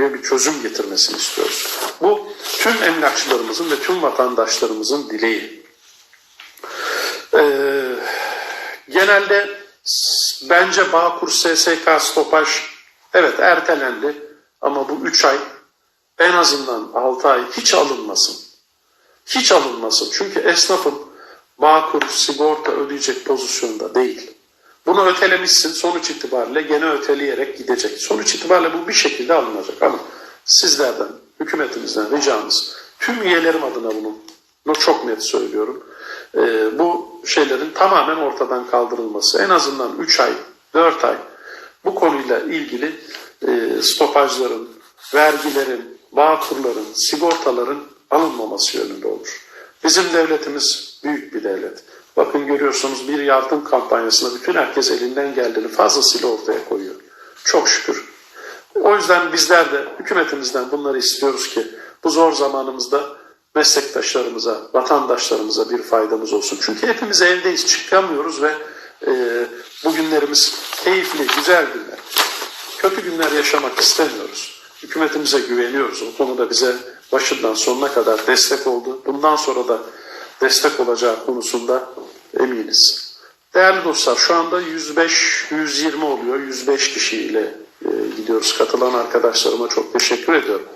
konuya bir çözüm getirmesini istiyoruz. Bu tüm emlakçılarımızın ve tüm vatandaşlarımızın dileği. Ee, genelde bence Bağkur SSK stopaj evet ertelendi ama bu 3 ay en azından 6 ay hiç alınmasın. Hiç alınmasın. Çünkü esnafın Bağkur sigorta ödeyecek pozisyonda değil. Bunu ötelemişsin sonuç itibariyle gene öteleyerek gidecek. Sonuç itibariyle bu bir şekilde alınacak ama sizlerden, hükümetimizden ricamız tüm üyelerim adına bunu bunu çok net söylüyorum. Ee, bu şeylerin tamamen ortadan kaldırılması. En azından 3 ay, 4 ay bu konuyla ilgili e, stopajların, vergilerin, bağkurların, sigortaların alınmaması yönünde olur. Bizim devletimiz büyük bir devlet. Bakın görüyorsunuz bir yardım kampanyasında bütün herkes elinden geldiğini fazlasıyla ortaya koyuyor. Çok şükür. O yüzden bizler de hükümetimizden bunları istiyoruz ki bu zor zamanımızda meslektaşlarımıza, vatandaşlarımıza bir faydamız olsun. Çünkü hepimiz evdeyiz, çıkamıyoruz ve e, bu günlerimiz keyifli, güzel günler. Kötü günler yaşamak istemiyoruz. Hükümetimize güveniyoruz. O konuda bize başından sonuna kadar destek oldu. Bundan sonra da destek olacağı konusunda eminiz. Değerli dostlar şu anda 105-120 oluyor. 105 kişiyle e, gidiyoruz. Katılan arkadaşlarıma çok teşekkür ediyorum.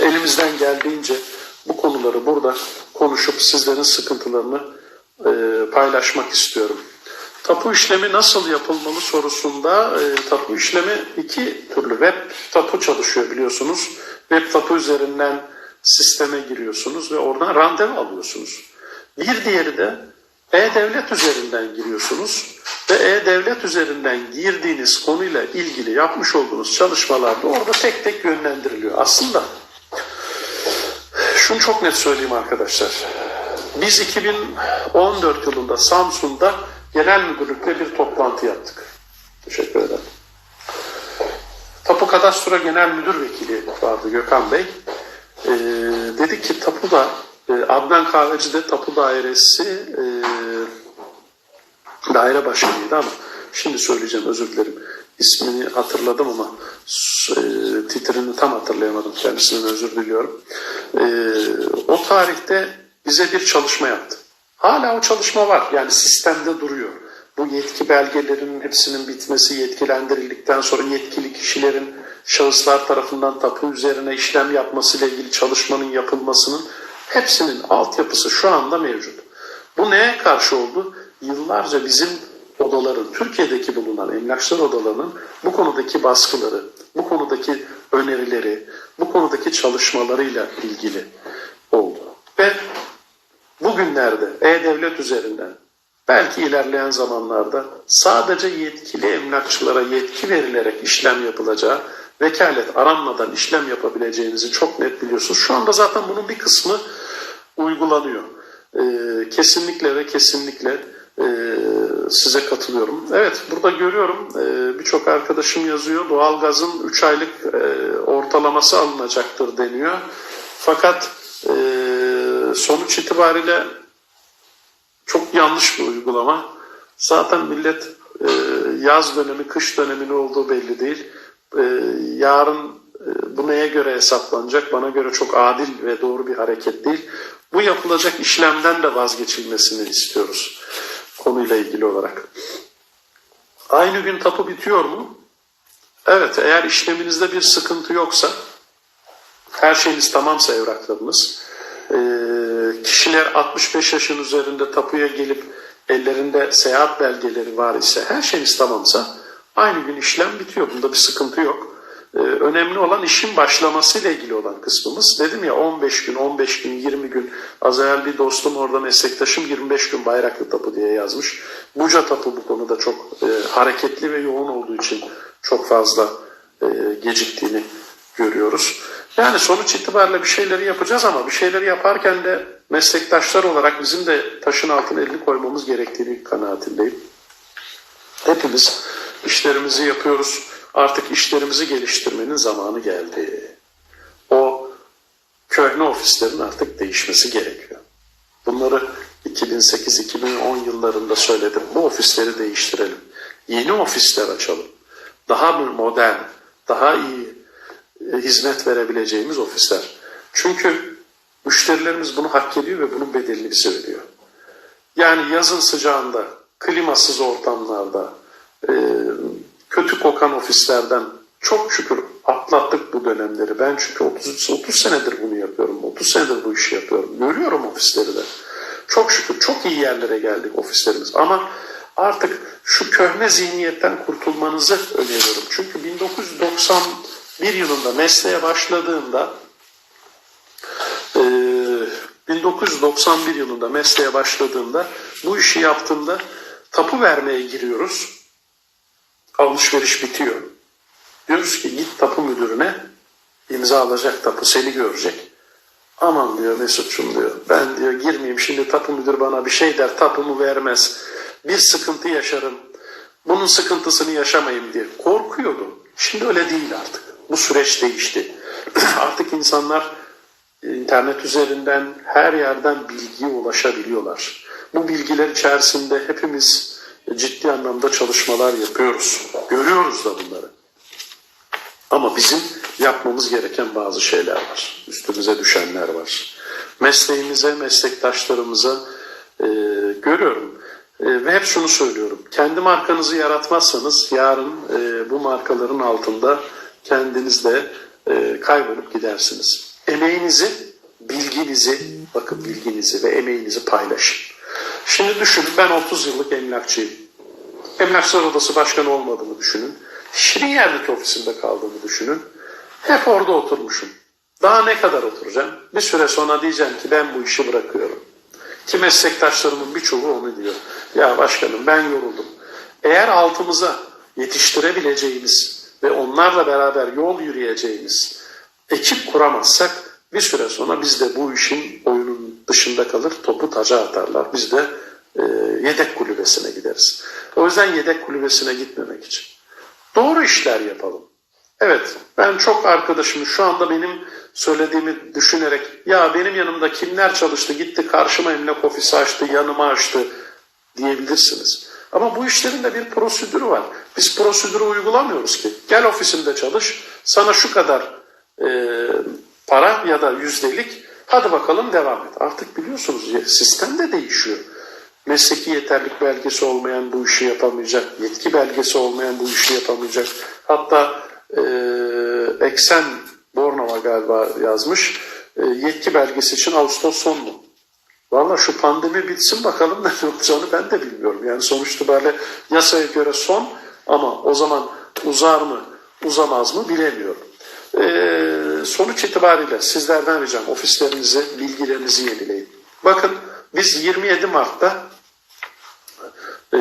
Elimizden geldiğince bu konuları burada konuşup sizlerin sıkıntılarını e, paylaşmak istiyorum. Tapu işlemi nasıl yapılmalı sorusunda e, tapu işlemi iki türlü web tapu çalışıyor biliyorsunuz. Web tapu üzerinden sisteme giriyorsunuz ve oradan randevu alıyorsunuz. Bir diğeri de e-devlet üzerinden giriyorsunuz ve e-devlet üzerinden girdiğiniz konuyla ilgili yapmış olduğunuz çalışmalarda orada tek tek yönlendiriliyor. Aslında şunu çok net söyleyeyim arkadaşlar. Biz 2014 yılında Samsun'da genel müdürlükle bir toplantı yaptık. Teşekkür ederim. Tapu Kadastro Genel Müdür Vekili vardı Gökhan Bey. Ee, dedi ki tapuda Adnan Kahveci de tapu dairesi e, daire başkanıydı ama şimdi söyleyeceğim özür dilerim. İsmini hatırladım ama e, titrini tam hatırlayamadım kendisinden özür diliyorum. E, o tarihte bize bir çalışma yaptı. Hala o çalışma var yani sistemde duruyor. Bu yetki belgelerinin hepsinin bitmesi yetkilendirildikten sonra yetkili kişilerin şahıslar tarafından tapu üzerine işlem yapmasıyla ilgili çalışmanın yapılmasının hepsinin altyapısı şu anda mevcut. Bu neye karşı oldu? Yıllarca bizim odaların, Türkiye'deki bulunan emlakçılar odalarının bu konudaki baskıları, bu konudaki önerileri, bu konudaki çalışmalarıyla ilgili oldu. Ve bugünlerde E-Devlet üzerinden belki ilerleyen zamanlarda sadece yetkili emlakçılara yetki verilerek işlem yapılacağı, vekalet aranmadan işlem yapabileceğinizi çok net biliyorsunuz. Şu anda zaten bunun bir kısmı uygulanıyor. Ee, kesinlikle ve kesinlikle e, size katılıyorum. Evet burada görüyorum e, birçok arkadaşım yazıyor doğalgazın 3 aylık e, ortalaması alınacaktır deniyor. Fakat e, sonuç itibariyle çok yanlış bir uygulama. Zaten millet e, yaz dönemi, kış dönemi ne olduğu belli değil. E, yarın e, bu neye göre hesaplanacak? Bana göre çok adil ve doğru bir hareket değil. Bu yapılacak işlemden de vazgeçilmesini istiyoruz konuyla ilgili olarak. Aynı gün tapu bitiyor mu? Evet, eğer işleminizde bir sıkıntı yoksa, her şeyiniz tamamsa evraklarınız, e, kişiler 65 yaşın üzerinde tapuya gelip ellerinde seyahat belgeleri var ise, her şeyiniz tamamsa aynı gün işlem bitiyor. Bunda bir sıkıntı yok. Ee, önemli olan işin başlamasıyla ilgili olan kısmımız. Dedim ya 15 gün, 15 gün, 20 gün. Az evvel bir dostum orada meslektaşım 25 gün Bayraklı Tapu diye yazmış. Buca Tapu bu konuda çok e, hareketli ve yoğun olduğu için çok fazla e, geciktiğini görüyoruz. Yani sonuç itibariyle bir şeyleri yapacağız ama bir şeyleri yaparken de meslektaşlar olarak bizim de taşın altına elini koymamız gerektiğini kanaatindeyim. Hepimiz işlerimizi yapıyoruz. Artık işlerimizi geliştirmenin zamanı geldi. O köhne ofislerin artık değişmesi gerekiyor. Bunları 2008-2010 yıllarında söyledim. Bu ofisleri değiştirelim. Yeni ofisler açalım. Daha bir modern, daha iyi, e, hizmet verebileceğimiz ofisler. Çünkü müşterilerimiz bunu hak ediyor ve bunun bedelini bize veriyor. Yani yazın sıcağında, klimasız ortamlarda, e, kötü kokan ofislerden çok şükür atlattık bu dönemleri. Ben çünkü 30, 30 senedir bunu yapıyorum. 30 senedir bu işi yapıyorum. Görüyorum ofisleri de. Çok şükür çok iyi yerlere geldik ofislerimiz. Ama artık şu köhne zihniyetten kurtulmanızı öneriyorum. Çünkü 1991 yılında mesleğe başladığımda e, 1991 yılında mesleğe başladığımda bu işi yaptığımda tapu vermeye giriyoruz. Alışveriş bitiyor. Diyoruz ki git tapu müdürüne imza alacak tapu seni görecek. Aman diyor Mesut'cum diyor ben diyor girmeyeyim şimdi tapu müdür bana bir şey der tapumu vermez. Bir sıkıntı yaşarım. Bunun sıkıntısını yaşamayayım diye korkuyordu. Şimdi öyle değil artık. Bu süreç değişti. artık insanlar internet üzerinden her yerden bilgiye ulaşabiliyorlar. Bu bilgiler içerisinde hepimiz ciddi anlamda çalışmalar yapıyoruz. Görüyoruz da bunları. Ama bizim yapmamız gereken bazı şeyler var. Üstümüze düşenler var. Mesleğimize, meslektaşlarımıza e, görüyorum. E, ve hep şunu söylüyorum. Kendi markanızı yaratmazsanız yarın e, bu markaların altında kendiniz de e, kaybolup gidersiniz. Emeğinizi, bilginizi, bakın bilginizi ve emeğinizi paylaşın. Şimdi düşünün ben 30 yıllık emlakçıyım. Emlakçılar Odası Başkanı olmadığımı düşünün. Şirin Yerlik ofisinde kaldığımı düşünün. Hep orada oturmuşum. Daha ne kadar oturacağım? Bir süre sonra diyeceğim ki ben bu işi bırakıyorum. Ki meslektaşlarımın birçoğu onu diyor. Ya başkanım ben yoruldum. Eğer altımıza yetiştirebileceğimiz ve onlarla beraber yol yürüyeceğimiz ekip kuramazsak bir süre sonra biz de bu işin dışında kalır, topu taca atarlar. Biz de e, yedek kulübesine gideriz. O yüzden yedek kulübesine gitmemek için. Doğru işler yapalım. Evet, ben çok arkadaşım şu anda benim söylediğimi düşünerek ya benim yanımda kimler çalıştı, gitti karşıma emlak ofisi açtı, yanıma açtı diyebilirsiniz. Ama bu işlerin de bir prosedürü var. Biz prosedürü uygulamıyoruz ki. Gel ofisimde çalış, sana şu kadar e, para ya da yüzdelik, hadi bakalım devam et. Artık biliyorsunuz sistem de değişiyor. Mesleki yeterlik belgesi olmayan bu işi yapamayacak, yetki belgesi olmayan bu işi yapamayacak. Hatta e, Eksen Bornova galiba yazmış, e, yetki belgesi için Ağustos son mu? Valla şu pandemi bitsin bakalım ne olacağını ben de bilmiyorum. Yani sonuçta böyle yasaya göre son ama o zaman uzar mı uzamaz mı bilemiyorum. Ee, sonuç itibariyle sizlerden ricam ofislerinizi, bilgilerinizi yenileyin. Bakın biz 27 Mart'ta e,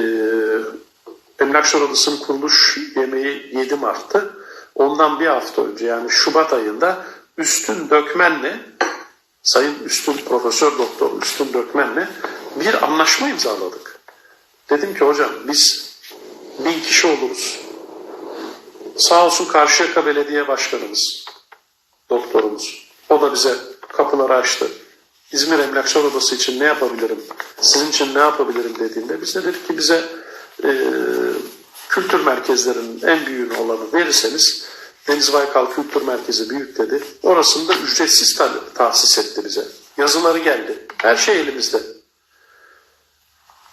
Emlakçılar Odası'nın kuruluş yemeği 7 Mart'tı. Ondan bir hafta önce yani Şubat ayında Üstün Dökmen'le Sayın Üstün Profesör Doktor Üstün Dökmen'le bir anlaşma imzaladık. Dedim ki hocam biz bin kişi oluruz. Sağ olsun Karşıyaka Belediye Başkanımız, doktorumuz. O da bize kapıları açtı. İzmir Emlakçılar Odası için ne yapabilirim, sizin için ne yapabilirim dediğinde biz de dedik ki bize e, kültür merkezlerinin en büyüğünü olanı verirseniz Deniz Baykal Kültür Merkezi büyük dedi. Orasını da ücretsiz ta- tahsis etti bize. Yazıları geldi. Her şey elimizde.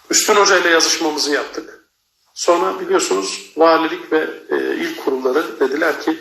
Üstün Hoca ile yazışmamızı yaptık. Sonra biliyorsunuz valilik ve e, il kurulları dediler ki